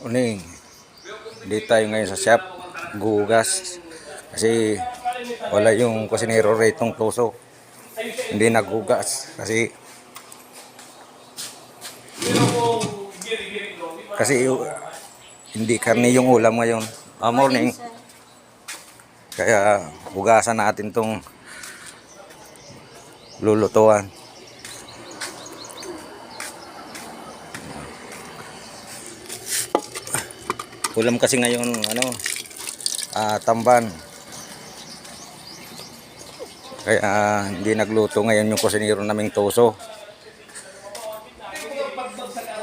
Uning, hindi tayo ngayon sa shop, gugas. Kasi wala yung kusinero retong tuso. Hindi naghugas. Kasi kasi hindi karne yung ulam ngayon. Ah, morning. Kaya hugasan natin tong lulutuan. Ulam kasi ngayon ano ah, tamban. Kaya ah, hindi nagluto ngayon yung kusinero naming toso.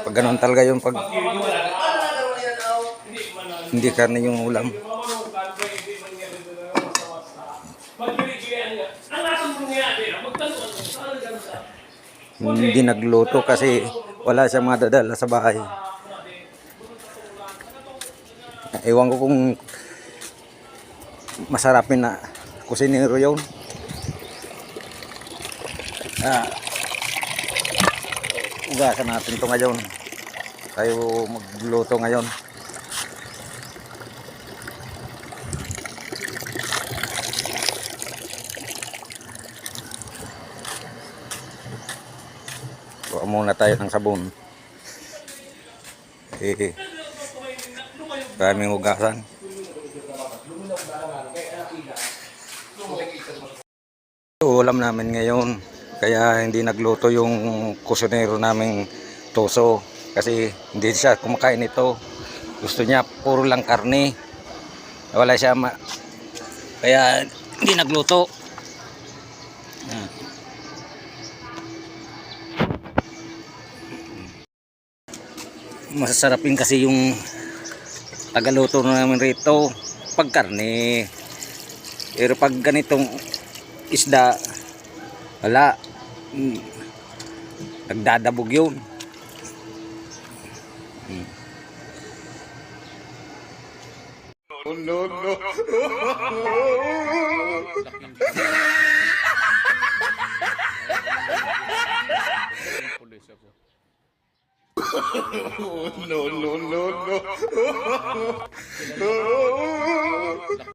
Pag ganun talaga yung pag hindi karne yung ulam. Hindi nagluto kasi wala siyang madadala sa bahay. Ewan ko kung masarapin na kusinero yun. Ah, ugasan natin to ngayon. Tayo magluto ngayon. Kuha muna tayo ng sabon. Eh, daming hugasan. Ulam namin ngayon. Kaya hindi nagluto yung kusinero naming toso. Kasi hindi siya kumakain ito. Gusto niya puro lang karne. Wala siya ma... Kaya hindi nagluto. Masasarapin kasi yung tagaluto namin rito. Pag karne. Pero pag ganitong isda wala. Mm. nagdadabog yun. Mm. Pulis no, no, no, no.